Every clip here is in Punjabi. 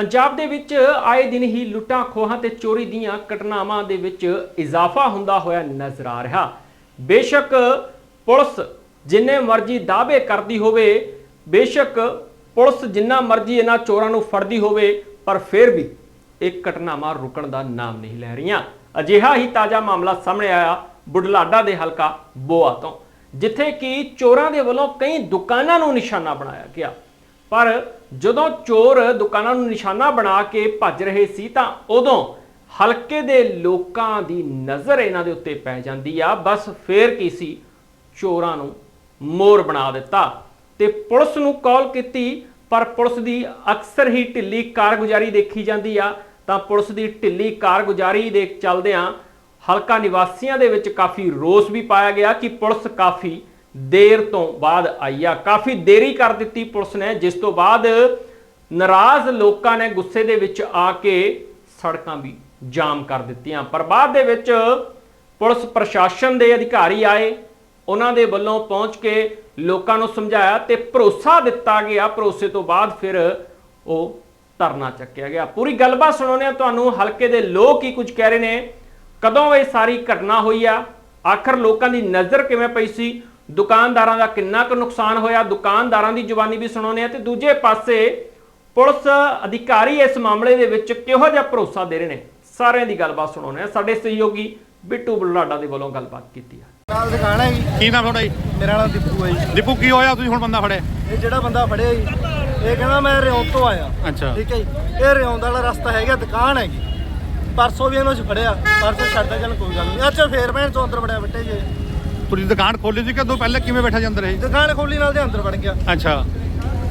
ਪੰਜਾਬ ਦੇ ਵਿੱਚ ਆਏ ਦਿਨ ਹੀ ਲੁੱਟਾਂ, ਖੋਹਾਂ ਤੇ ਚੋਰੀ ਦੀਆਂ ਘਟਨਾਵਾਂ ਦੇ ਵਿੱਚ ਇਜ਼ਾਫਾ ਹੁੰਦਾ ਹੋਇਆ ਨਜ਼ਰ ਆ ਰਿਹਾ। ਬੇਸ਼ੱਕ ਪੁਲਿਸ ਜਿੰਨੇ ਮਰਜ਼ੀ ਦਾਅਵੇ ਕਰਦੀ ਹੋਵੇ, ਬੇਸ਼ੱਕ ਪੁਲਿਸ ਜਿੰਨਾ ਮਰਜ਼ੀ ਇਹਨਾਂ ਚੋਰਾਂ ਨੂੰ ਫੜਦੀ ਹੋਵੇ, ਪਰ ਫਿਰ ਵੀ ਇਹ ਘਟਨਾਵਾਂ ਰੁਕਣ ਦਾ ਨਾਮ ਨਹੀਂ ਲੈ ਰਹੀਆਂ। ਅਜਿਹਾ ਹੀ ਤਾਜ਼ਾ ਮਾਮਲਾ ਸਾਹਮਣੇ ਆਇਆ ਬੁਢਲਾਡਾ ਦੇ ਹਲਕਾ ਬੋਆ ਤੋਂ, ਜਿੱਥੇ ਕਿ ਚੋਰਾਂ ਦੇ ਵੱਲੋਂ ਕਈ ਦੁਕਾਨਾਂ ਨੂੰ ਨਿਸ਼ਾਨਾ ਬਣਾਇਆ ਗਿਆ। ਪਰ ਜਦੋਂ ਚੋਰ ਦੁਕਾਨਾਂ ਨੂੰ ਨਿਸ਼ਾਨਾ ਬਣਾ ਕੇ ਭੱਜ ਰਹੇ ਸੀ ਤਾਂ ਉਦੋਂ ਹਲਕੇ ਦੇ ਲੋਕਾਂ ਦੀ ਨਜ਼ਰ ਇਹਨਾਂ ਦੇ ਉੱਤੇ ਪੈ ਜਾਂਦੀ ਆ। ਬਸ ਫੇਰ ਕੀ ਸੀ? ਚੋਰਾਂ ਨੂੰ ਮੋਰ ਬਣਾ ਦਿੱਤਾ ਤੇ ਪੁਲਿਸ ਨੂੰ ਕਾਲ ਕੀਤੀ, ਪਰ ਪੁਲਿਸ ਦੀ ਅਕਸਰ ਹੀ ਢਿੱਲੀ ਕਾਰਗੁਜ਼ਾਰੀ ਦੇਖੀ ਜਾਂਦੀ ਆ। ਤਾਂ ਪੁਲਿਸ ਦੀ ਢਿੱਲੀ ਕਾਰਗੁਜ਼ਾਰੀ ਦੇ ਚੱਲਦਿਆਂ ਹਲਕਾ ਨਿਵਾਸੀਆਂ ਦੇ ਵਿੱਚ ਕਾਫੀ ਰੋਸ ਵੀ ਪਾਇਆ ਗਿਆ ਕਿ ਪੁਲਿਸ ਕਾਫੀ ਦੇਰ ਤੋਂ ਬਾਅਦ ਆਈ ਆ। ਕਾਫੀ ਦੇਰੀ ਕਰ ਦਿੱਤੀ ਪੁਲਿਸ ਨੇ, ਜਿਸ ਤੋਂ ਬਾਅਦ ਨਾਰਾਜ਼ ਲੋਕਾਂ ਨੇ ਗੁੱਸੇ ਦੇ ਵਿੱਚ ਆ ਕੇ ਸੜਕਾਂ ਵੀ ਜਾਮ ਕਰ ਦਿੱਤੀਆਂ। ਪਰ ਬਾਅਦ ਦੇ ਵਿੱਚ ਪੁਲਿਸ ਪ੍ਰਸ਼ਾਸਨ ਦੇ ਅਧਿਕਾਰੀ ਆਏ, ਉਹਨਾਂ ਦੇ ਵੱਲੋਂ ਪਹੁੰਚ ਕੇ ਲੋਕਾਂ ਨੂੰ ਸਮਝਾਇਆ ਤੇ ਭਰੋਸਾ ਦਿੱਤਾ ਗਿਆ। ਭਰੋਸੇ ਤੋਂ ਬਾਅਦ ਫਿਰ ਉਹ ਧਰਨਾ ਚੱਕਿਆ ਗਿਆ। ਪੂਰੀ ਗੱਲਬਾਤ ਸੁਣਾਉਂਦੇ ਆ ਤੁਹਾਨੂੰ ਹਲਕੇ ਦੇ ਲੋਕ ਕੀ ਕੁਝ ਕਹਿ ਰਹੇ ਨੇ, ਕਦੋਂ ਇਹ ਸਾਰੀ ਘਟਨਾ ਹੋਈ ਆ? ਆਖਰ ਲੋਕਾਂ ਦੀ ਨਜ਼ਰ ਕਿਵੇਂ ਪਈ ਸੀ? ਦੁਕਾਨਦਾਰਾਂ ਦਾ ਕਿੰਨਾ ਕੁ ਨੁਕਸਾਨ ਹੋਇਆ? ਦੁਕਾਨਦਾਰਾਂ ਦੀ ਜ਼ੁਬਾਨੀ ਵੀ ਸੁਣਾਉਂਦੇ ਆ ਤੇ ਦੂਜੇ ਪਾਸੇ ਪੁਲਿਸ ਅਧਿਕਾਰੀ ਇਸ ਮਾਮਲੇ ਦੇ ਵਿੱਚ ਕਿਹੋ ਜਿਹਾ ਭਰੋਸਾ ਦੇ ਰਹੇ ਨੇ? ਸਾਰਿਆਂ ਦੀ ਗੱਲਬਾਤ ਸੁਣਾਉਂਦੇ ਆ ਸਾਡੇ ਸਹਿਯੋਗੀ ਬਿੱਟੂ ਬੁਲਾਡਾ ਦੇ ਵੱਲੋਂ ਗੱਲਬਾਤ ਕੀਤੀ ਆ। ਨਾਲ ਦੁਕਾਨ ਹੈਗੀ ਕੀ ਨਾਮ ਤੁਹਾਡਾ ਜੀ? ਮੇਰਾ ਨਾਮ ਦੀਪੂ ਹੈ ਜੀ। ਦੀਪੂ ਕੀ ਹੋਇਆ? ਤੁਸੀਂ ਹੁਣ ਬੰਦਾ ਫੜਿਆ? ਇਹ ਜਿਹੜਾ ਬੰਦਾ ਫੜਿਆ ਜੀ ਇਹ ਕਹਿੰਦਾ ਮੈਂ ਰਿਉਂ ਤੋਂ ਆਇਆ। ਅੱਛਾ। ਠੀਕ ਹੈ ਜੀ। ਇਹ ਰਿਉਂ ਦਾ ਵਾਲਾ ਰਸਤਾ ਹੈਗਾ ਦੁਕਾਨ ਹੈਗੀ। ਪਰਸੋਂ ਵੀ ਇਹਨੂੰ ਅਸੀਂ ਫੜਿਆ। ਪਰਸੋਂ ਛੱਡਦਾ ਚੱਲ ਕੋਈ ਗੱਲ ਨਹੀਂ। ਅੱਛਾ ਫੇਰ ਚੋਂ ਅੰਦਰ ਵੜਿਆ ਬੱਟੇ ਜੀ। ਤੁਸੀਂ ਦੁਕਾਨ ਖੋਲੀ ਸੀ ਕਿ ਦੋ ਪਹਿਲਾਂ ਕਿਵੇਂ ਬੈਠਾ ਜਾਂਦੇ ਰਹੇ ਦੁਕਾਨ ਖੋਲੀ ਨਾਲ ਦੇ ਅੰਦਰ ਵੜ ਗਿਆ। ਅੱਛਾ।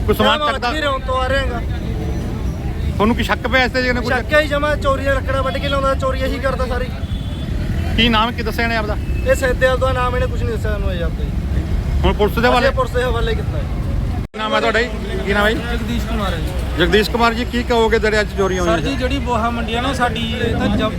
ਕੋਈ ਸਮਾਨ ਚੱਕਦਾ? ਵੀ ਰਿਉਂ ਤੋਂ ਆ ਰਿਹਾਗਾ ਤੁਹਾਨੂੰ ਕੀ ਸ਼ੱਕ ਪਿਆ ਇਸ ਤੇ ਜਿਹਨੇ ਕੁਝ ਚੱਕਿਆ ਹੀ ਜਮਾ ਚੋਰੀਆਂ ਲੱਕੜਾਂ ਵੱਢ ਕੇ ਲਾਉਂਦਾ ਚੋਰੀ ਇਹੀ ਕਰਦਾ ਸਾਰੀ। ਕੀ ਨਾਮ ਕੀ ਦੱਸਿਆ ਨੇ ਆਪਦਾ? ਇਹ ਸੈਦੇਲ ਦਾ ਨਾਮ ਇਹਨੇ ਕੁਝ ਨਹੀਂ ਦੱਸਿਆ ਸਾਨੂੰ ਇਹ ਆਪਦਾ। ਜੀ ਹੁਣ ਪੁਲਿਸ ਦੇ ਵਾਲੇ ਵਾਲੇ ਪੁਲਿਸ ਦੇ ਹਵਾਲੇ ਕੀਤਾ ਹੈ। ਕੀ ਨਾਮ ਹੈ ਤੁਹਾਡਾ ਜੀ? ਕੀ ਨਾਮ ਹੈ ਜੀ? ਜਗਦੀਸ਼ ਕੁਮਾਰ ਹੈ ਜੀ। ਜਗਦੀਸ਼ ਕੁਮਾਰ ਜੀ ਕੀ ਕਹੋਗੇ ਜਿਹੜੇ ਅੱਜ ਚੋਰੀ ਸਰ ਹੋਈ ਜੀ ਜਿਹੜੀ ਬੋਹਾ ਮੰਡੀ ਆ ਨਾ ਸਾਡੀ ਇਹ ਤਾਂ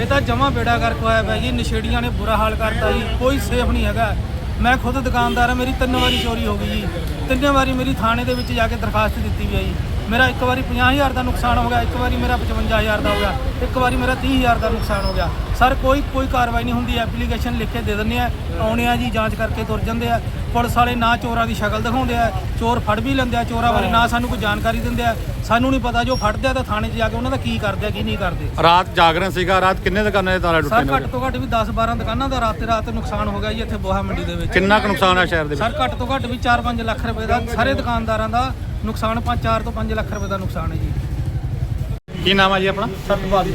ਇਹ ਤਾਂ ਜਮਾ ਬੇੜਾ ਕਰਕੇ ਹੋਇਆ ਪਿਆ ਜੀ, ਨਸ਼ੇੜੀਆਂ ਨੇ ਬੁਰਾ ਹਾਲ ਕਰਤਾ ਜੀ, ਕੋਈ ਸੇਫ ਨਹੀਂ ਹੈਗਾ। ਮੈਂ ਖੁਦ ਦੁਕਾਨਦਾਰ ਹਾਂ, ਮੇਰੀ ਤਿੰਨ ਵਾਰੀ ਚੋਰੀ ਹੋ ਗਈ ਜੀ। ਤਿੰਨੇ ਵਾਰੀ ਮੇਰੀ ਥਾਣੇ ਦੇ ਵਿੱਚ ਜਾ ਕੇ ਦਰਖਾਸਤ ਦਿੱਤੀ ਵੀ ਆ ਜੀ। ਮੇਰਾ ਇੱਕ ਵਾਰੀ 50000 ਦਾ ਨੁਕਸਾਨ ਹੋ ਗਿਆ ਇੱਕ ਵਾਰੀ ਮੇਰਾ 55000 ਦਾ ਹੋ ਗਿਆ ਇੱਕ ਵਾਰੀ ਮੇਰਾ 30000 ਦਾ ਨੁਕਸਾਨ ਹੋ ਗਿਆ। ਸਰ ਕੋਈ ਕੋਈ ਕਾਰਵਾਈ ਨਹੀਂ ਹੁੰਦੀ ਐਪਲੀਕੇਸ਼ਨ ਲਿਖ ਕੇ ਦੇ ਦਿੰਦੇ ਆ ਆਉਣੇ ਆ ਜੀ ਜਾਂਚ ਕਰਕੇ ਤੁਰ ਜਾਂਦੇ ਆ। ਪੁਲਿਸ ਵਾਲੇ ਨਾ ਚੋਰਾਂ ਦੀ ਸ਼ਕਲ ਦਿਖਾਉਂਦੇ ਆ ਚੋਰ ਫੜ ਵੀ ਲੈਂਦੇ ਆ ਚੋਰਾਂ ਬਾਰੇ ਨਾ ਸਾਨੂੰ ਕੋਈ ਜਾਣਕਾਰੀ ਦਿੰਦੇ ਆ। ਸਾਨੂੰ ਨਹੀਂ ਪਤਾ ਜੋ ਫੜਦੇ ਆ ਤਾਂ ਥਾਣੇ 'ਚ ਜਾ ਕੇ ਉਹਨਾਂ ਦਾ ਕੀ ਕਰਦੇ ਆ ਕੀ ਨਹੀਂ ਕਰਦੇ। ਰਾਤ ਜਾਗਰਣ ਸੀਗਾ ਰਾਤ ਕਿੰਨੇ ਦੁਕਾਨਾਂ ਦੇ ਤਾਲੇ ਟੁੱਟੇ ਸਰ ਘੱਟ ਤੋਂ ਘੱਟ ਵੀ 10 12 ਦੁਕਾਨਾਂ ਦਾ ਰਾਤੇ ਰਾਤ ਨੁਕਸਾਨ ਹੋ ਗਿਆ ਜੀ ਇੱਥੇ ਬੋਹਾ ਮੰਡੀ ਦੇ ਵਿੱਚ। ਕਿੰਨਾ ਕੁ ਨੁਕਸਾਨ ਹੈ ਸ਼ਹਿਰ ਦੇ ਵਿੱਚ? ਸਰ ਘੱਟ ਤੋਂ ਘੱਟ ਵੀ 4-5 ਲੱਖ ਰੁਪਏ ਦਾ ਸਾਰੇ ਦੁਕਾਨਦਾਰਾਂ ਦਾ ਨੁਕਸਾਨ 5-4 ਤੋਂ 5 ਲੱਖ ਰੁਪਏ ਦਾ ਨੁਕਸਾਨ ਹੈ ਜੀ। ਕੀ ਨਾਮ ਹੈ ਜੀ ਆਪਣਾ? ਸਤਪਾਲ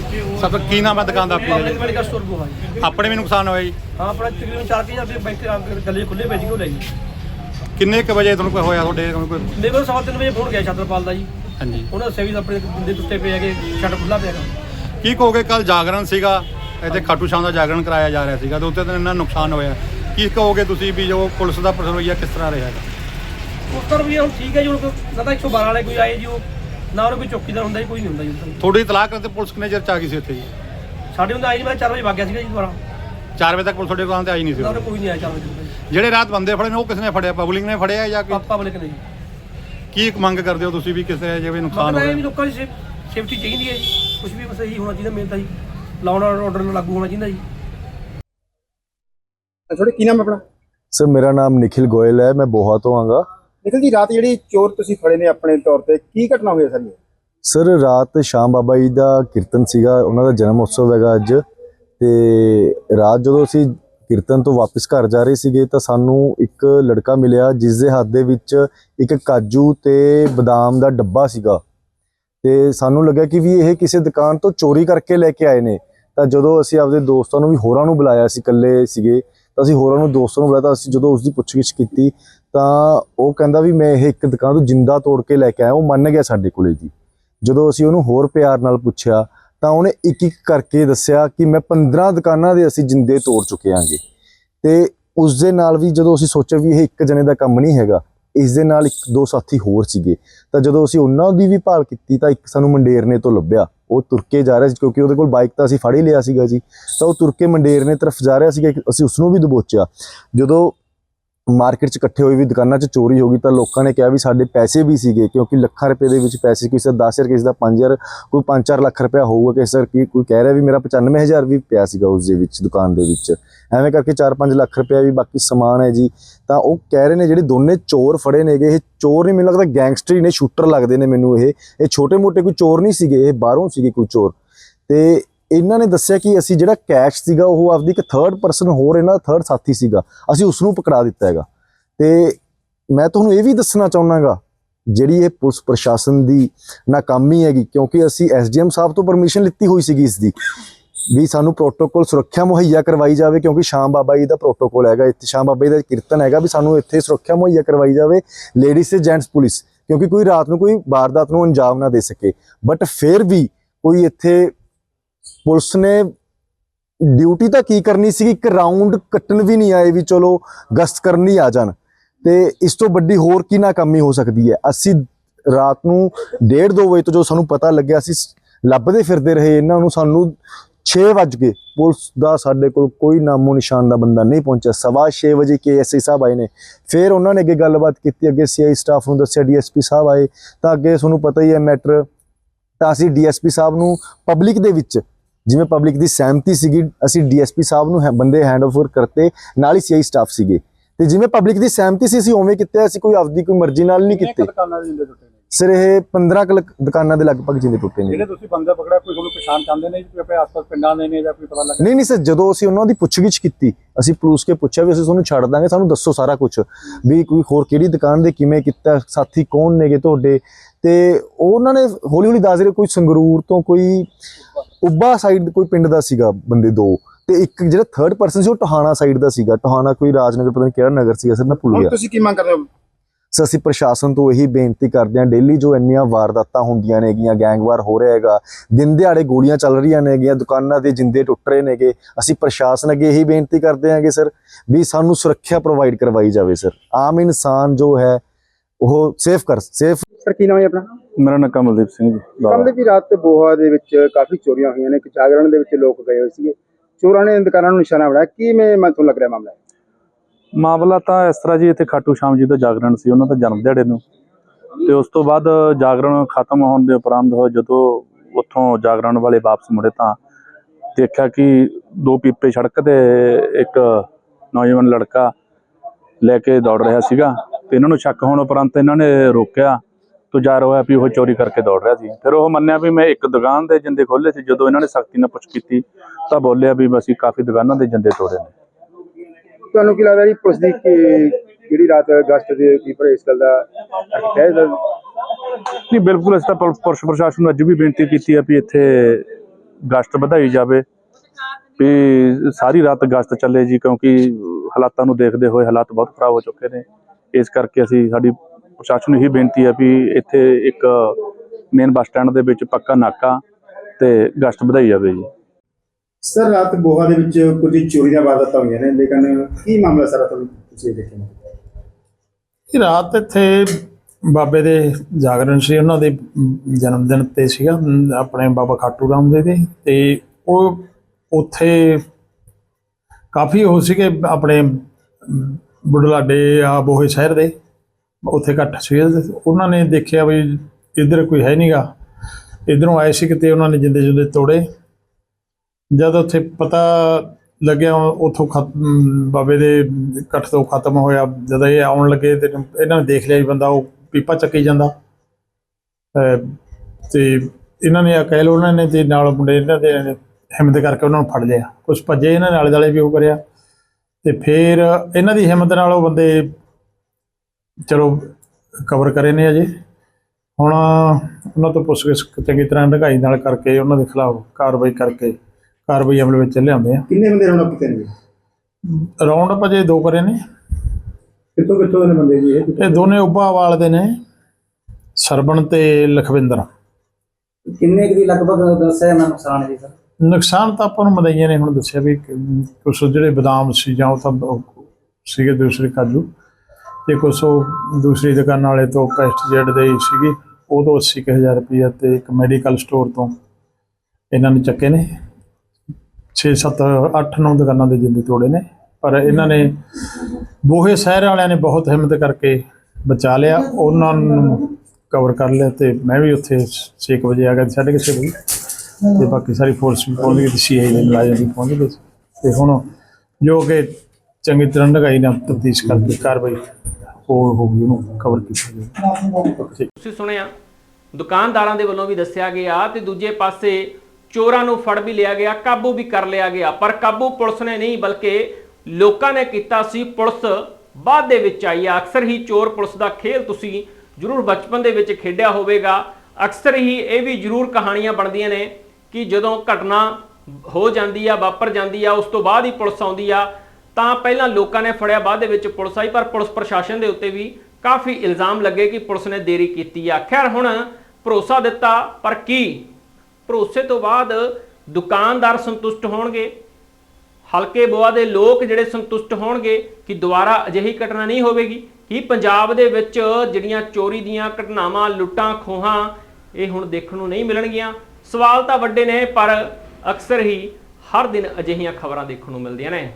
ਸਭ ਕੀ ਨਾਮ ਹੈ ਦੁਕਾਨ ਦਾ ਆਪਣੀ ਮੈਡੀਕਲ ਸਟੋਰ ਬੋਹਾ ਜੀ। ਆਪਣੇ ਵੀ ਨੁਕਸਾਨ ਹੋਇਆ ਜੀ? ਹਾਂ ਆਪਣਾ ਤਕਰੀਬਨ 4000 ਰੁਪਏ ਬੈਂਕ ਗੱਲੇ ਖੁੱਲੇ ਵੇਚ ਕੇ ਉਹ ਲੈ ਜੀ। ਕਿੰਨੇ ਕੁ ਵਜੇ ਤੁਹਾਨੂੰ ਕੋਈ ਹੋਇਆ ਤੁਹਾਡੇ ਤੁਹਾਨੂੰ ਕੋਈ? ਮੇਰੇ ਕੋਲ ਸਵਾ ਤਿੰਨ ਵਜੇ ਫੋਨ ਗਿਆ ਛਤਰਪਾਲ ਦਾ ਜੀ। ਹਾਂਜੀ। ਉਹਨਾਂ ਦੱਸਿਆ ਵੀ ਆਪਣੇ ਬੰਦੇ ਟੁੱਟੇ ਪਏ ਹੈਗੇ ਸ਼ਟਰ ਖੁੱਲਾ ਪਿਆ ਹੈਗਾ। ਕੀ ਕਹੋਗੇ ਕੱਲ ਜਾਗਰਣ ਸੀਗਾ ਇੱਥੇ ਖਾਟੂ ਸ਼ਾਮ ਦਾ ਜਾਗਰਣ ਕਰਾਇਆ ਜਾ ਰਿਹਾ ਸੀਗਾ ਤੇ ਉੱਤੇ ਤਾਂ ਇੰਨਾ ਨੁਕਸਾਨ ਹੋਇਆ। ਕੀ ਕਹੋਗੇ ਤੁਸੀਂ ਵੀ ਜੋ ਪੁਲਿਸ ਦਾ ਰਵੱਈਆ ਕਿਸ ਤਰ੍ਹਾਂ ਰਿਹਾ ਹੈਗਾ? ਉੱਤਰ ਵੀ ਹੁਣ ਠੀਕ ਹੈ ਜੀ ਹੁਣ ਕੋਈ- ਨਾ ਤਾਂ 112 ਵਾਲੇ ਕੋਈ ਆਏ ਜੀ ਉਹ ਨਾ ਉਹਨੂੰ ਕੋਈ ਚੌਕੀਦਾਰ ਹੁੰਦਾ ਜੀ ਕੋਈ ਨਹੀਂ ਹੁੰਦਾ ਜੀ ਉੱਧਰ। ਥੋੜੀ ਇਤਲਾਹ ਕਰਨ ਤੇ ਪੁਲਿਸ ਕਿੰਨੇ ਚਿਰ ਚ ਆ ਗਈ ਸੀ ਇੱਥੇ ਜੀ? ਸਾਡੇ ਹੁੰਦਾ ਆਏ ਜੀ ਮੈਂ 4 ਵਜੇ ਵਗ ਗਿਆ ਸੀਗਾ ਜੀ ਦੁਬਾਰਾ। 4 ਵਜੇ ਤੱਕ ਪੁਲਿਸ ਤੁਹਾਡੇ ਦੁਕਾਨ ਤੇ ਆਈ ਨਹੀਂ ਸੀ ਨਾ। ਉਹਨੇ ਕੋਈ ਨਹੀਂ ਆਇਆ 4 ਵਜੇ ਜਿਹੜੇ ਰਾਤ ਬੰਦੇ ਫੜੇ ਨੇ ਉਹ ਕਿਸ ਨੇ ਫੜਿਆ? ਪਬਲਿਕ ਨੇ ਫੜਿਆ ਜਾਂ ਕਿ ਪਾਪਾ ਕਨੇ ਜੀ। ਕੀ ਮੰਗ ਕਰਦੇ ਹੋ ਤੁਸੀਂ ਵੀ ਕਿਸੇ ਜਿਵੇਂ ਨੁਕਸਾਨ ਮਤਲਬ ਇਹ ਵੀ ਲੋਕਾਂ ਦੀ ਸੇਫਟੀ ਚਾਹੀਦੀ ਹੈ ਜੀ। ਕੁਝ ਵੀ ਬਸ ਇਹੀ ਹੋਣਾ ਚਾਹੀਦਾ ਮੇਨ ਤਾਂ ਜੀ। ਲਾਉਣ ਆਰਡਰ ਲਾਗੂ ਹੋਣਾ ਚਾਹੀਦਾ ਜੀ। ਤੁਹਾਡੇ ਕੀ ਨਾਮ ਹੈ ਆਪਣਾ? ਸਰ ਮੇਰਾ ਨਾਮ ਨਿਖਿਲ ਗੋਇਲ ਹੈ। ਮੈਂ ਬੋਹਾ ਤੋਂ ਆਂਗਾ। ਨਿਕਲ ਜੀ ਰਾਤ ਜਿਹੜੀ ਚੋਰ ਤੁਸੀਂ ਫੜੇ ਨੇ ਆਪਣੇ ਤੌਰ ਤੇ, ਕੀ ਘਟਨਾ ਹੋਈ ਹੈ ਸਰ? ਇਹ ਸਰ, ਰਾਤ ਸ਼ਾਮ ਬਾਬਾ ਜੀ ਦਾ ਕੀਰਤਨ ਸੀਗਾ, ਉਹਨਾਂ ਦਾ ਜਨਮ ਉਤਸਵ ਹੈਗਾ ਅੱਜ। ਤੇ ਰਾਤ ਜਦੋਂ ਅਸੀਂ ਕੀਰਤਨ ਤੋਂ ਵਾਪਸ ਘਰ ਜਾ ਰਹੇ ਸੀਗੇ, ਤਾਂ ਸਾਨੂੰ ਇੱਕ ਲੜਕਾ ਮਿਲਿਆ, ਜਿਸ ਦੇ ਹੱਥ ਦੇ ਵਿੱਚ ਇੱਕ ਕਾਜੂ ਤੇ ਬਦਾਮ ਦਾ ਡੱਬਾ ਸੀਗਾ। ਤੇ ਸਾਨੂੰ ਲੱਗਾ ਕਿ ਵੀ ਇਹ ਕਿਸੇ ਦੁਕਾਨ ਤੋਂ ਚੋਰੀ ਕਰਕੇ ਲੈ ਕੇ ਆਏ ਨੇ। ਤਾਂ ਜਦੋਂ ਅਸੀਂ ਆਪਦੇ ਦੋਸਤਾਂ ਨੂੰ ਵੀ ਹੋਰਾਂ ਨੂੰ ਬੁਲਾਇਆ ਸੀ, ਇਕੱਲੇ ਸੀਗੇ, ਤਾਂ ਅਸੀਂ ਹੋਰਾਂ ਨੂੰ, ਦੋਸਤਾਂ ਨੂੰ ਬੁਲਾਇਆ, ਤਾਂ ਅਸੀਂ ਜਦੋਂ ਉਸ ਦੀ ਪੁੱਛਗਿੱਛ ਕੀਤੀ ਤਾਂ ਉਹ ਕਹਿੰਦਾ ਵੀ ਮੈਂ ਇਹ ਇੱਕ ਦੁਕਾਨ ਤੋਂ ਜਿੰਦਾ ਤੋੜ ਕੇ ਲੈ ਕੇ ਆਇਆ, ਉਹ ਮੰਨ ਗਿਆ ਸਾਡੇ ਕੋਲੇ ਜੀ। ਜਦੋਂ ਅਸੀਂ ਉਹਨੂੰ ਹੋਰ ਪਿਆਰ ਨਾਲ ਪੁੱਛਿਆ, ਤਾਂ ਉਹਨੇ ਇੱਕ ਇੱਕ ਕਰਕੇ ਦੱਸਿਆ ਕਿ ਮੈਂ 15 ਦੁਕਾਨਾਂ ਦੇ ਅਸੀਂ ਜਿੰਦੇ ਤੋੜ ਚੁੱਕੇ ਆਂਗੇ ਤੇ ਉਸ ਦੇ ਨਾਲ ਵੀ ਜਦੋਂ ਅਸੀਂ ਸੋਚਿਆ ਵੀ ਇਹ ਇੱਕ ਜਣੇ ਦਾ ਕੰਮ ਨਹੀਂ ਹੈਗਾ, ਇਸ ਦੇ ਨਾਲ ਇੱਕ ਦੋ ਸਾਥੀ ਹੋਰ ਸੀਗੇ। ਤਾਂ ਜਦੋਂ ਅਸੀਂ ਉਹਨਾਂ ਦੀ ਵੀ ਭਾਲ ਕੀਤੀ, ਤਾਂ ਇੱਕ ਸਾਨੂੰ ਮੰਡੇਰਨੇ ਤੋਂ ਲੱਭਿਆ। ਉਹ ਤੁਰ ਕੇ ਜਾ ਰਿਹਾ ਸੀ ਕਿਉਂਕਿ ਉਹਦੇ ਕੋਲ ਬਾਈਕ ਤਾਂ ਅਸੀਂ ਫੜ ਹੀ ਲਿਆ ਸੀਗਾ ਜੀ। ਤਾਂ ਉਹ ਤੁਰ ਕੇ ਮੰਡੇਰਨੇ ਤਰਫ ਜਾ ਰਿਹਾ ਸੀਗਾ ਅਸੀਂ ਉਸ ਨੂੰ ਵੀ ਦਬੋਚਿਆ। ਜਦੋਂ ਮਾਰਕੀਟ 'ਚ ਇਕੱਠੇ ਹੋਏ ਵੀ ਦੁਕਾਨਾਂ 'ਚ ਚੋਰੀ ਹੋ ਗਈ ਤਾਂ ਲੋਕਾਂ ਨੇ ਕਿਹਾ ਵੀ ਸਾਡੇ ਪੈਸੇ ਵੀ ਸੀਗੇ, ਕਿਉਂਕਿ ਲੱਖਾਂ ਰੁਪਏ ਦੇ ਵਿੱਚ ਪੈਸੇ, ਕਿਸੇ ਦਾ 10000 ਕਿਸੇ ਦਾ 5000 ਕੋਈ 5-4 ਲੱਖ ਰੁਪਇਆ ਹੋਊਗਾ, ਕਿਸੇ ਦਾ ਕੀ ਕੋਈ ਕਹਿ ਰਿਹਾ ਵੀ ਮੇਰਾ 95000 ਵੀ ਪਿਆ ਸੀਗਾ ਉਸ ਦੇ ਵਿੱਚ, ਦੁਕਾਨ ਦੇ ਵਿੱਚ। ਐਵੇਂ ਕਰਕੇ 4-5 ਲੱਖ ਰੁਪਇਆ ਵੀ ਬਾਕੀ ਸਮਾਨ ਹੈ ਜੀ। ਤਾਂ ਉਹ ਕਹਿ ਰਹੇ ਨੇ ਜਿਹੜੇ ਦੋਨੇ ਚੋਰ ਫੜੇ ਨੇਗੇ, ਇਹ ਚੋਰ ਨਹੀਂ, ਮੈਨੂੰ ਲੱਗਦਾ ਗੈਂਗਸਟਰ ਹੀ ਨੇ, ਸ਼ੂਟਰ ਲੱਗਦੇ ਨੇ ਮੈਨੂੰ ਇਹ। ਇਹ ਛੋਟੇ-ਮੋਟੇ ਕੋਈ ਚੋਰ ਨਹੀਂ ਸੀਗੇ, ਇਹ ਬਾਹਰੋਂ ਸੀਗੇ ਕੋਈ ਚੋਰ। ਤੇ ਇਹਨਾਂ ਨੇ ਦੱਸਿਆ ਕਿ ਅਸੀਂ ਜਿਹੜਾ ਕੈਸ਼ ਸੀਗਾ ਉਹ ਆਪਦੀ ਇੱਕ ਥਰਡ ਪਰਸਨ ਹੋਰ ਇਹਨਾਂ ਦਾ ਥਰਡ ਸਾਥੀ ਸੀਗਾ, ਅਸੀਂ ਉਸ ਨੂੰ ਪਕੜਾ ਦਿੱਤਾ ਹੈਗਾ। ਤੇ ਮੈਂ ਤੁਹਾਨੂੰ ਇਹ ਵੀ ਦੱਸਣਾ ਚਾਹੁੰਨਾਗਾ, ਜਿਹੜੀ ਇਹ ਪੁਲਿਸ ਪ੍ਰਸ਼ਾਸਨ ਦੀ ਨਾਕਾਮੀ ਹੈਗੀ, ਕਿਉਂਕਿ ਅਸੀਂ ਐਸਡੀਐਮ ਸਾਹਿਬ ਤੋਂ ਪਰਮਿਸ਼ਨ ਲਿੱਤੀ ਹੋਈ ਸੀਗੀ ਇਸ ਦੀ ਵੀ ਸਾਨੂੰ ਪ੍ਰੋਟੋਕੋਲ ਸੁਰੱਖਿਆ ਮੁਹੱਈਆ ਕਰਵਾਈ ਜਾਵੇ, ਕਿਉਂਕਿ ਸ਼ਾਮ ਬਾਬਾ ਜੀ ਦਾ ਪ੍ਰੋਟੋਕੋਲ ਹੈਗਾ, ਇੱਥੇ ਸ਼ਾਮ ਬਾਬਾ ਜੀ ਦਾ ਕੀਰਤਨ ਹੈਗਾ ਵੀ ਸਾਨੂੰ ਇੱਥੇ ਸੁਰੱਖਿਆ ਮੁਹੱਈਆ ਕਰਵਾਈ ਜਾਵੇ ਲੇਡੀਜ਼ ਤੇ ਜੈਂਟਸ ਪੁਲਿਸ, ਕਿਉਂਕਿ ਕੋਈ ਰਾਤ ਨੂੰ ਕੋਈ ਵਾਰਦਾਤ ਨੂੰ ਅੰਜਾਮ ਨਾ ਦੇ ਸਕੇ। ਬਟ ਫਿਰ ਵੀ ਕੋਈ ਇੱਥੇ ਪੁਲਿਸ ਨੇ ਡਿਊਟੀ ਤਾਂ ਕੀ ਕਰਨੀ ਸੀ? ਇੱਕ ਰਾਉਂਡ ਕੱਟਣ ਵੀ ਨਹੀਂ ਆਏ ਵੀ ਚਲੋ ਗਸ਼ਤ ਕਰਨੀ ਆ ਜਾਣ। ਤੇ ਇਸ ਤੋਂ ਵੱਡੀ ਹੋਰ ਕੀ ਨਾਕਾਮੀ ਹੋ ਸਕਦੀ ਹੈ? ਅਸੀਂ ਰਾਤ ਨੂੰ 1:30 ਵਜੇ ਤੋਂ ਜੋ ਸਾਨੂੰ ਪਤਾ ਲੱਗਿਆ ਅਸੀਂ ਲੱਭਦੇ ਫਿਰਦੇ ਰਹੇ। ਇਹਨਾਂ ਨੂੰ ਸਾਨੂੰ 6 ਵਜ ਗਏ। ਪੁਲਿਸ ਦਾ ਸਾਡੇ ਕੋਲ ਕੋਈ ਨਾਮੋ ਨਿਸ਼ਾਨ ਦਾ ਬੰਦਾ ਨਹੀਂ ਪਹੁੰਚਿਆ। ਸਵਾ 6 ਵਜੇ ਕੇ ਐਸਆਈ ਸਾਹਿਬ ਆਏ ਨੇ। ਫਿਰ ਉਹਨਾਂ ਨੇ ਅੱਗੇ ਗੱਲਬਾਤ ਕੀਤੀ। ਅੱਗੇ ਸੀਆਈ ਸਟਾਫ ਨੂੰ ਦੱਸਿਆ, ਡੀਐਸਪੀ ਸਾਹਿਬ ਆਏ। ਤਾਂ ਅੱਗੇ ਤੁਹਾਨੂੰ ਪਤਾ ਹੀ ਹੈ ਮੈਟਰ, ਤਾਂ ਅਸੀਂ ਡੀਐਸਪੀ ਸਾਹਿਬ ਨੂੰ ਪਬਲਿਕ ਦੇ ਵਿੱਚ ਜਿਵੇਂ ਪਬਲਿਕ ਦੀ ਸਹਿਮਤੀ ਸੀਗੀ ਅਸੀਂ ਡੀਐਸਪੀ ਸਾਹਿਬ ਨੂੰ ਬੰਦੇ ਹੈਂਡਓਵਰ ਕਰਤੇ ਨਾਲ ਹੀ ਸੀਆਈ ਸਟਾਫ ਸੀਗੇ। ਤੇ ਜਿਵੇਂ ਪਬਲਿਕ ਦੀ ਸਹਿਮਤੀ ਸੀ ਅਸੀਂ ਉਵੇਂ ਕੀਤੇ ਅਸੀਂ ਕੋਈ ਆਪਦੀ ਕੋਈ ਮਰਜ਼ੀ ਨਾਲ ਨਹੀਂ ਕੀਤੇ। ਸਰ ਇਹ 15 ਕੁ ਲੱਖ ਦੁਕਾਨਾਂ ਦੇ ਲਗਭਗ ਜਿੰਦੇ ਟੁੱਟੇ ਨੇ ਜਿਹੜੇ ਤੁਸੀਂ ਬੰਦਾ ਪਕੜਿਆ ਕੋਈ ਤੁਹਾਨੂੰ ਪਛਾਣ ਚਾਹੁੰਦੇ ਨੇ ਜੀ ਆਪਣੇ ਆਸ-ਪਾਸ ਪਿੰਡਾਂ ਦੇ ਨੇ ਜਾਂ ਕੋਈ ਪਤਾ ਲੱਗਾ ਨਹੀਂ ਨਹੀਂ ਸਰ ਜਦੋਂ ਅਸੀਂ ਉਹਨਾਂ ਦੀ ਪੁੱਛਗਿੱਛ ਕੀਤੀ ਅਸੀਂ ਪੁਲਿਸ ਕੇ ਪੁੱਛਿਆ ਵੀ ਅਸੀਂ ਤੁਹਾਨੂੰ ਛੱਡ ਦਾਂਗੇ ਸਾਨੂੰ ਦੱਸੋ ਸਾਰਾ ਕੁਝ ਵੀ ਕੋਈ ਹੋਰ ਕਿਹੜੀ ਦੁਕਾਨ ਦੇ ਕਿਵੇਂ ਕੀਤਾ ਸਾਥੀ ਕੌਣ ਨੇਗੇ ਤੁਹਾਡੇ? ਤੇ ਉਹਨਾਂ ਨੇ ਹੌਲੀ ਹੌਲੀ ਦੱਸ ਰਹੇ ਕੋਈ ਸੰਗਰੂਰ ਤੋਂ ਕੋਈ ਉੱਬਾ ਸਾਈਡ ਕੋਈ ਪਿੰਡ ਦਾ ਸੀਗਾ ਬੰਦੇ ਦੋ। ਤੇ ਇੱਕ ਜਿਹੜਾ ਥਰਡ ਪਰਸਨ ਸੀ ਉਹ ਟੋਹਾਣਾ ਸਾਈਡ ਦਾ ਸੀਗਾ। ਟੋਹਾਣਾ ਕੋਈ ਰਾਜਨਗਰ ਪਤਾ ਨਹੀਂ ਕਿਹੜਾ ਨਗਰ ਸੀਗਾ ਸਰ ਮੈਂ ਭੁੱਲ ਹੁਣ ਗਿਆ। ਤੁਸੀਂ ਕੀ ਮੰਗ ਕਰਦੇ ਹੋ? ਸੋ ਅਸੀਂ ਪ੍ਰਸ਼ਾਸਨ ਤੋਂ ਇਹੀ ਬੇਨਤੀ ਕਰਦੇ ਹਾਂ ਡੇਲੀ ਜੋ ਇੰਨੀਆਂ ਵਾਰਦਾਤਾਂ ਹੁੰਦੀਆਂ ਨੇਗੀਆਂ ਗੈਂਗਵਾਰ ਹੋ ਰਿਹਾ ਹੈਗਾ ਦਿਨ ਦਿਹਾੜੇ ਗੋਲੀਆਂ ਚੱਲ ਰਹੀਆਂ ਨੇਗੀਆਂ ਦੁਕਾਨਾਂ ਦੇ ਜਿੰਦੇ ਟੁੱਟ ਰਹੇ ਨੇਗੇ ਅਸੀਂ ਪ੍ਰਸ਼ਾਸਨ ਅੱਗੇ ਇਹੀ ਬੇਨਤੀ ਕਰਦੇ ਹਾਂਗੇ ਸਰ ਵੀ ਸਾਨੂੰ ਸੁਰੱਖਿਆ ਪ੍ਰੋਵਾਈਡ ਕਰਵਾਈ ਜਾਵੇ ਸਰ ਆਮ ਇਨਸਾਨ ਜੋ ਹੈ ਉਹ ਸੇਫ ਕਰ ਸੇਫ ਸਰ ਕੀ ਨਾਮ ਹੈ ਆਪਣਾ? ਮੇਰਾ ਨਾਮ ਕਮਲਦੀਪ ਸਿੰਘ ਜੀ। ਕੱਲ੍ਹ ਦੀ ਰਾਤ ਤੇ ਬੋਹਾ ਦੇ ਵਿੱਚ ਕਾਫੀ ਚੋਰੀਆਂ ਹੋਈਆਂ ਨੇ ਇੱਕ ਜਾਗਰਣ ਦੇ ਵਿੱਚ ਲੋਕ ਗਏ ਹੋਏ ਸੀਗੇ। ਚੋਰਾਂ ਨੇ ਦੁਕਾਨਾਂ ਨੂੰ ਨਿਸ਼ਾਨਾ ਬਣਾਇਆ। ਕਿਵੇਂ ਮੈਂ ਤੁਹਾਨੂੰ ਲੱਗ ਰਿਹਾ ਮਾਮਲਾ? ਮਾਮਲਾ ਤਾਂ ਇਸ ਤਰ੍ਹਾਂ ਜੀ, ਇੱਥੇ ਖਾਟੂ ਸ਼ਾਮ ਜੀ ਦਾ ਜਾਗਰਣ ਸੀ, ਉਹਨਾਂ ਦਾ ਜਨਮ ਦਿਹਾੜੇ ਨੂੰ। ਤੇ ਉਸ ਤੋਂ ਬਾਅਦ ਜਾਗਰਣ ਖਤਮ ਹੋਣ ਦੇ ਉਪਰੰਤ ਜਦੋਂ ਉੱਥੋਂ ਜਾਗਰਣ ਵਾਲੇ ਵਾਪਸ ਮੁੜੇ ਤਾਂ ਦੇਖਿਆ ਕਿ ਦੋ ਪੀਪੇ ਸੜਕ ਤੇ ਇੱਕ ਨੌਜਵਾਨ ਲੜਕਾ ਲੈ ਕੇ ਦੌੜ ਰਿਹਾ ਸੀਗਾ ਤੇ ਇਹਨਾਂ ਨੂੰ ਸ਼ੱਕ ਹੋਣ ਉਪਰੰਤ ਇਹਨਾਂ ਨੇ ਰੋਕਿਆ ਤੋ ਜ਼ਾਹਰ ਹੋਇਆ ਵੀ ਉਹ ਚੋਰੀ ਕਰਕੇ ਦੌੜ ਰਿਹਾ ਸੀ। ਫਿਰ ਉਹ ਮੰਨਿਆ ਵੀ ਮੈਂ ਇੱਕ ਦੁਕਾਨ ਦੇ ਜਿੰਦੇ ਖੋਲੇ ਸੀ, ਜਦੋਂ ਇਹਨਾਂ ਨੇ ਸਖਤੀ ਨਾਲ ਪੁੱਛ ਕੀਤੀ ਤਾਂ ਬੋਲਿਆ ਵੀ ਅਸੀਂ ਕਾਫੀ ਦੁਕਾਨਾਂ ਦੇ ਜਿੰਦੇ ਤੋੜੇ ਨੇ। ਤੁਹਾਨੂੰ ਕੀ ਲੱਗਦਾ ਜੀ ਪੁਲਿਸ ਦੀ ਜਿਹੜੀ ਰਾਤ ਗਸ਼ਤ ਦੇ ਕੀਪਰ ਇਸ ਗੱਲ ਦਾ ਹੈ ਇਹਦਾ ਨਹੀਂ, ਬਿਲਕੁਲ ਅਸੀਂ ਤਾਂ ਪੁਲਿਸ ਪ੍ਰਸ਼ਾਸਨ ਨੂੰ ਅੱਜ ਵੀ ਬੇਨਤੀ ਕੀਤੀ ਹੈ ਵੀ ਇੱਥੇ ਗਸ਼ਤ ਵਧਾਈ ਜਾਵੇ। ਵੀ ਸਾਰੀ ਰਾਤ ਗਸ਼ਤ ਚੱਲੇ ਜੀ, ਕਿਉਂਕਿ ਹਾਲਾਤਾਂ ਨੂੰ ਦੇਖਦੇ ਹੋਏ ਹਾਲਾਤ ਬਹੁਤ ਖਰਾਬ ਹੋ ਚੁੱਕੇ ਨੇ। ਇਸ ਕਰਕੇ ਅਸੀਂ ਸਾਡੀ ਪ੍ਰਸ਼ਾਸਨ ਨੂੰ ਇਹੀ ਬੇਨਤੀ ਹੈ ਵੀ ਇੱਥੇ ਇੱਕ ਮੇਨ ਬੱਸ ਸਟੈਂਡ ਦੇ ਵਿੱਚ ਪੱਕਾ ਨਾਕਾ ਤੇ ਗਸ਼ਤ ਵਧਾਈ ਜਾਵੇ ਜੀ। ਸਰ, ਰਾਤ ਬੋਹਾ ਦੇ ਵਿੱਚ ਕੁਝ ਚੋਰੀ ਦੀਆਂ ਵਾਰਦਾਤਾਂ ਹੋਈਆਂ ਨੇ ਲੇਕਿਨ ਕੀ ਮਾਮਲਾ ਸਾਰਾ ਤੁਸੀਂ ਦੇਖਿਆ? ਇਹ ਰਾਤ ਇੱਥੇ ਬਾਬੇ ਦੇ ਜਾਗਰਣ ਸੀ, ਉਹਨਾਂ ਦੇ ਜਨਮ ਦਿਨ ਤੇ ਸੀਗਾ ਆਪਣੇ ਬਾਬਾ ਖਾਟੂ ਰਾਮ ਦੇ ਦੇ ਤੇ ਉਹ ਉੱਥੇ ਕਾਫੀ ਹੋ ਸੀਗੇ ਆਪਣੇ ਬੁਢਲਾਡੇ ਆ ਬੋਹੇ ਸ਼ਹਿਰ ਦੇ, ਉੱਥੇ ਘੱਟ ਸੀ। ਉਹਨਾਂ ਨੇ ਦੇਖਿਆ ਵੀ ਇੱਧਰ ਕੋਈ ਹੈ ਨਹੀਂਗਾ ਇਧਰੋਂ ਆਏ ਸੀ ਕਿਤੇ, ਉਹਨਾਂ ਨੇ ਜਿੰਦੇ ਜਿੰਦੇ ਤੋੜੇ। ਜਦ ਉੱਥੇ ਪਤਾ ਲੱਗਿਆ, ਉਥੋਂ ਬਾਬੇ ਦੇ ਇਕੱਠ ਤੋਂ ਖਤਮ ਹੋਇਆ। ਜਦੋਂ ਇਹ ਆਉਣ ਲੱਗੇ ਤੇ ਇਹਨਾਂ ਨੇ ਦੇਖ ਲਿਆ ਵੀ ਬੰਦਾ ਉਹ ਪੀਪਾ ਚੱਕੀ ਜਾਂਦਾ। ਅਹ, ਤੇ ਇਹਨਾਂ ਨੇ ਆ ਕਹਿ ਲਓ ਉਹਨਾਂ ਨੇ ਤੇ ਨਾਲ ਮੁੰਡੇ ਇਹਨਾਂ ਦੇ ਹਿੰਮਤ ਕਰਕੇ ਉਹਨਾਂ ਨੂੰ ਫੜ ਲਿਆ। ਕੁਝ ਭੱਜੇ ਇਹਨਾਂ ਨਾਲੇ ਦਾਲੇ ਵੀ ਉਹ ਕਰਿਆ। ਤੇ ਫਿਰ ਇਹਨਾਂ ਦੀ ਹਿੰਮਤ ਨਾਲ ਉਹ ਬੰਦੇ ਚਲੋ ਕਵਰ ਕਰੇ ਨੇ ਅਜੇ। ਹੁਣ ਉਹਨਾਂ ਤੋਂ ਪੁੱਛਗਿੱਛ ਚੰਗੀ ਤਰ੍ਹਾਂ ਢਗਾਈ ਨਾਲ ਕਰਕੇ ਉਹਨਾਂ ਦੇ ਖਿਲਾਫ ਕਾਰਵਾਈ ਕਰਕੇ ਕਾਰਵਾਈ ਅਮਲ ਵਿੱਚ ਲਿਆਉਂਦੇ ਆ। ਕਿੰਨੇ ਬੰਦੇ ਰੌਣਕ ਕੀਤੇ ਨੇ? ਰਾਉਂਡ ਅਪ ਅਜੇ ਦੋ ਕਰੇ ਨੇ। ਕਿੱਥੋਂ ਕਿੱਥੋਂ ਦੇ ਨੇ ਬੰਦੇ ਜੀ ਇਹ? ਇਹ ਦੋਨੇ ਉੱਭਾਵਾਲ ਦੇ ਨੇ ਸਰਬਣ ਤੇ ਲਖਵਿੰਦਰ। ਕਿੰਨੇ ਕੁ ਦੀ ਲਗਭਗ ਦੱਸਿਆ ਇਹਨਾਂ ਨੁਕਸਾਨ ਜੀ ਸਰ? ਨੁਕਸਾਨ ਤਾਂ ਆਪਾਂ ਨੂੰ ਮਦਈਆਂ ਨੇ ਹੁਣ ਦੱਸਿਆ ਵੀ ਕਿ ਕੁਛ ਜਿਹੜੇ ਬਦਾਮ ਸੀ ਜਾਂ ਉਹ ਤਾਂ ਸੀਗੇ ਦੂਸਰੇ ਕਾਜੂ। ਤੇ ਕੁਛ ਉਹ ਦੂਸਰੀ ਦੁਕਾਨ ਵਾਲੇ ਤੋਂ ਪੈਸਟੀਸਾਈਡ ਦੇ ਹੀ ਸੀਗੀ। ਉਹ ਤੋਂ 80000 ਰੁਪਇਆ ਤੇ ਇੱਕ ਮੈਡੀਕਲ ਸਟੋਰ ਤੋਂ ਇਹਨਾਂ ਨੇ ਚੱਕੇ ਨੇ। 6 7 8 9 ਦੁਕਾਨਾਂ ਦੇ ਜਿੰਦੇ ਤੋੜੇ ਨੇ। ਪਰ ਇਹਨਾਂ ਨੇ ਬੋਹੇ ਸ਼ਹਿਰ ਵਾਲਿਆਂ ਨੇ ਬਹੁਤ ਹਿੰਮਤ ਕਰਕੇ ਬਚਾ ਲਿਆ। ਉਹਨਾਂ ਨੂੰ ਕਵਰ ਕਰ ਲਿਆ ਤੇ ਮੈਂ ਵੀ ਉੱਥੇ 6 ਵਜੇ ਆ ਗਿਆ, ਸਾਢੇ ਕੁ ਛੇ ਵਜੇ। ਤੇ ਬਾਕੀ ਸਾਰੀ ਫੋਰਸ ਵੀ ਪਹੁੰਚ ਗਈ ਤੇ ਸੀਆਈ ਦੇ ਮੁਲਾਜ਼ਮ ਵੀ ਪਹੁੰਚ ਗਏ। ਸੀ। ਤੇ ਹੁਣ ਜੋ ਕਿ ਚੰਗੀ ਤਰ੍ਹਾਂ ਢਗਾਈ ਨਾਲ ਤਫਤੀਸ਼ ਕਰਕੇ ਕਾਰਵਾਈ ਹੋ ਗਈ, ਉਹਨੂੰ ਕਵਰ ਕੀਤਾ ਜਾਏਗਾ ਤੁਸੀਂ ਸੁਣਿਆ, ਦੁਕਾਨਦਾਰਾਂ ਦੇ ਵੱਲੋਂ ਵੀ ਦੱਸਿਆ ਗਿਆ ਤੇ ਦੂਜੇ ਪਾਸੇ ਚੋਰਾਂ ਨੂੰ ਫੜ ਵੀ ਲਿਆ ਗਿਆ, ਕਾਬੂ ਵੀ ਕਰ ਲਿਆ ਗਿਆ। ਪਰ ਕਾਬੂ ਪੁਲਿਸ ਨੇ ਨਹੀਂ, ਬਲਕਿ ਲੋਕਾਂ ਨੇ ਕੀਤਾ ਸੀ ਪੁਲਿਸ ਬਾਅਦ ਦੇ ਵਿੱਚ ਆਈ ਆ। ਅਕਸਰ ਹੀ ਚੋਰ ਪੁਲਿਸ ਦਾ ਖੇਲ ਤੁਸੀਂ ਜ਼ਰੂਰ ਬਚਪਨ ਦੇ ਵਿੱਚ ਖੇਡਿਆ ਹੋਵੇਗਾ। ਅਕਸਰ ਹੀ ਇਹ ਵੀ ਜ਼ਰੂਰ ਕਹਾਣੀਆਂ ਬਣਦੀਆਂ ਨੇ ਕਿ ਜਦੋਂ ਘਟਨਾ ਹੋ ਜਾਂਦੀ ਆ, ਵਾਪਰ ਜਾਂਦੀ ਆ, ਉਸ ਤੋਂ ਬਾਅਦ ਹੀ ਪੁਲਿਸ ਆਉਂਦੀ ਆ, ਤਾਂ ਪਹਿਲਾਂ ਲੋਕਾਂ ਨੇ ਫੜਿਆ, ਬਾਅਦ ਦੇ ਵਿੱਚ ਪੁਲਿਸ ਆਈ, ਪਰ ਪੁਲਿਸ ਪ੍ਰਸ਼ਾਸਨ ਦੇ ਉੱਤੇ ਵੀ ਕਾਫੀ ਇਲਜ਼ਾਮ ਲੱਗੇ ਕਿ ਪੁਲਿਸ ਨੇ ਦੇਰੀ ਕੀਤੀ ਆ। ਖੈਰ, ਹੁਣ ਭਰੋਸਾ ਦਿੱਤਾ, ਪਰ ਕੀ? ਭਰੋਸੇ ਤੋਂ ਬਾਅਦ ਦੁਕਾਨਦਾਰ ਸੰਤੁਸ਼ਟ ਹੋਣਗੇ। ਹਲਕੇ ਬੋਆ ਦੇ ਲੋਕ ਜਿਹੜੇ ਸੰਤੁਸ਼ਟ ਹੋਣਗੇ ਕਿ ਦੁਬਾਰਾ ਅਜਿਹੀ ਘਟਨਾ ਨਹੀਂ ਹੋਵੇਗੀ, ਕਿ ਪੰਜਾਬ ਦੇ ਵਿੱਚ ਜਿਹੜੀਆਂ ਚੋਰੀ ਦੀਆਂ ਘਟਨਾਵਾਂ, ਲੁੱਟਾਂ, ਖੋਹਾਂ, ਇਹ ਹੁਣ ਦੇਖਣ ਨੂੰ ਨਹੀਂ ਮਿਲਣਗੀਆਂ? ਸਵਾਲ ਤਾਂ ਵੱਡੇ ਨੇ, ਪਰ ਅਕਸਰ ਹੀ ਹਰ ਦਿਨ ਅਜਿਹੀਆਂ ਖਬਰਾਂ ਦੇਖਣ ਨੂੰ ਮਿਲਦੀਆਂ ਨੇ।